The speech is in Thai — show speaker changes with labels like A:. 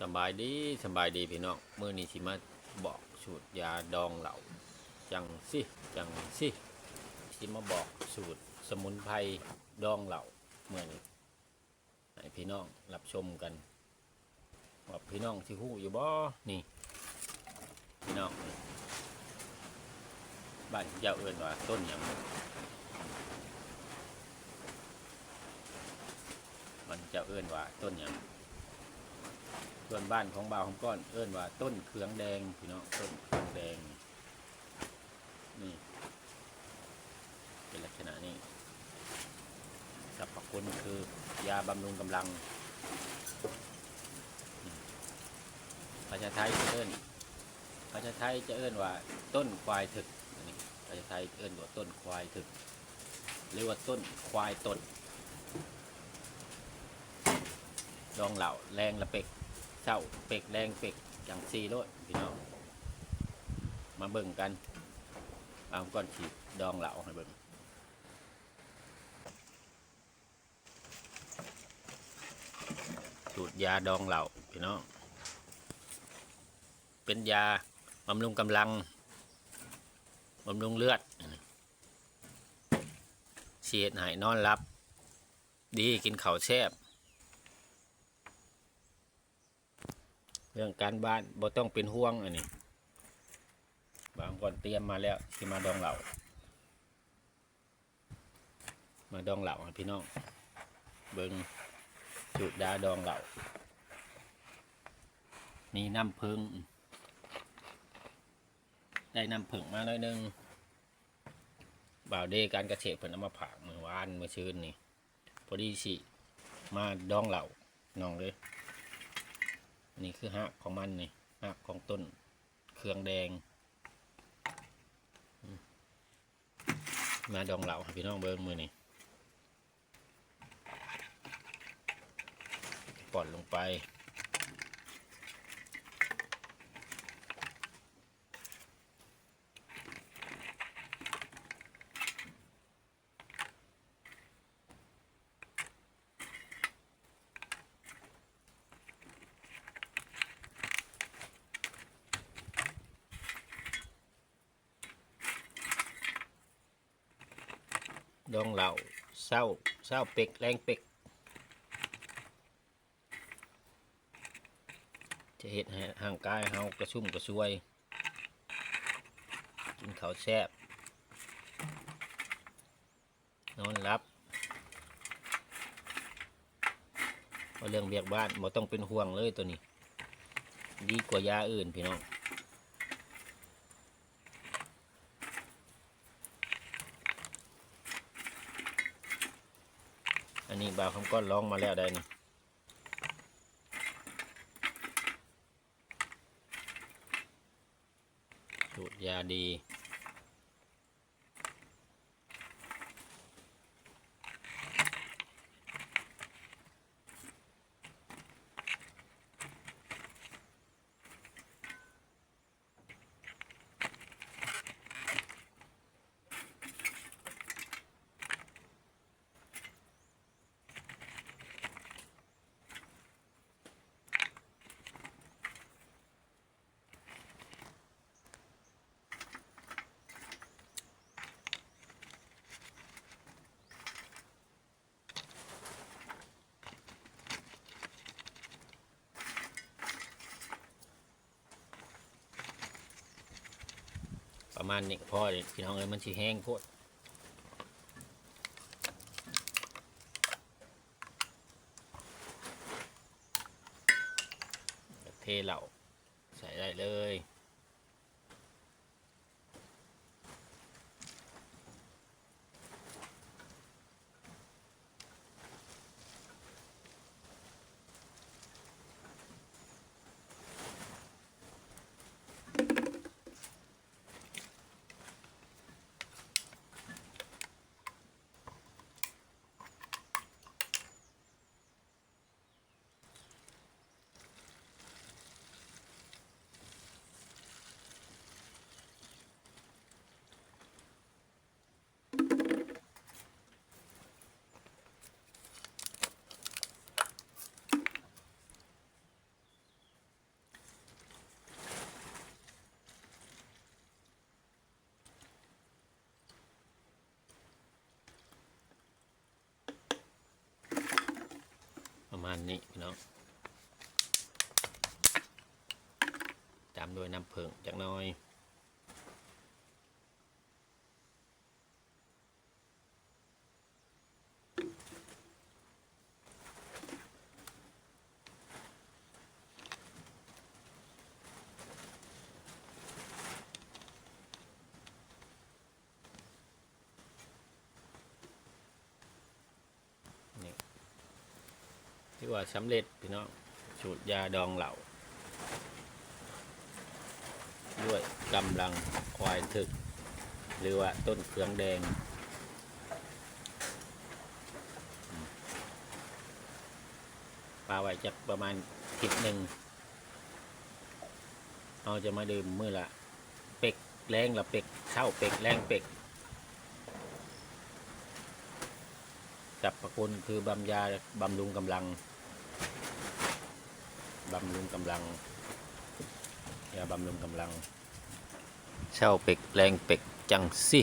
A: สบายดีสบายดีพี่น้องเมื้อนี้สิมาบอกสูตรยาดองเหล่าจังสิจังสิสิมาบอกสูตรสมุนไพรดองเหล่าเมื่อนี้ให้พี่น้องรับชมกันว่าพี่น้องที่ฮู้อยู่บ่นี่พี่น้องบ้านเจ้าเอิ้นว่าต้นหยังมันจ้าเอิ้นว่าต้นหยัง ส่วนบ้านของบ่าวของก้อนเอิ้นว่าต้นเขืองแดงพี่น้องต้นเขืองแดง นี่ เป็นลักษณะนี้สรรพคุณคือยาบำรุงกำลังอืมภาษาไทยจะเอิ้นภาษาไทยจะเอิ้นว่า ต้นควายถึกอันนี้ภาษาไทยเอิ้นว่าต้นควายถึกหรือว่าต้นควายตดดองเหล่าแรงละเป็ก เศร้าเป็กแดงเป็กอย่างซีโลดพี่น้องมาเบิ่งกันเอาก้อนฉีดดองเหล่าให้เบิ่งสูตรยาดองเหล่าพี่น้องเป็นยาบำรุงกำลังบำรุงเลือดเสียดหายนอนรับ ดีกินข้าวแซ่บ เรื่องการบ้านบ่ต้องเป็นห่วงอันนี้ บางคนเตรียมมาแล้วที่มาดองเหล่า มาดองเหล่าพี่น้อง เบิงจุดดาดองเหล่า นี่น้ำพึ่งได้น้ำผึ้งมาหน่อยหนึงบ่าวเดการกระเฉดเพิ่นเอามาผากมือวานมือชื้นนี่พอดีสิมาดองเหล่าน้องเลย นี่คือหักของมันนี่หักของต้นเครื่องแดง มาดองเหล่าพี่น้องเบิ้งมือนี่ป่อนลงไป ดองเหล่าเศร้าเศร้าเป็กแรงเป็ก จะเห็ดให้ห่างกายเฮากระชุ่มกระชวย กินข้าวแซ่บนอนรับเอาเรื่องเบียกบ้านบ่ต้องเป็นห่วงเลยตัวนี้ ดีกว่ายาอื่นพี่น้อง นนี้บาวคำก้อนร้องมาแล้วได้นี่สูตรยาดี ประมาณนี้พอเลยพี่น้องเอ้ยมันชีแห้งโคตรเทเหล่าใส่ได้เลย ณนี้พี่น้องตามด้วยน้ำผึ้งจักน้อย นี่ ที่ว่าสำเร็จพี่น้องสูตรยาดองเหล่า ด้วยกำลังควายถึก หรือว่าต้นเครืองแดง ปลาไว้จักประมาณทิศหนึ่งเราจะมาดื่มมือละเป็กแรงละเป็กเข้าเป็กแรงเป็กสรรพคุณคือบำยาบำรุงกำลัง บำรุงกำลังยาบำรุงกำลัง เช่าเป็กแรงเป็กจังสิ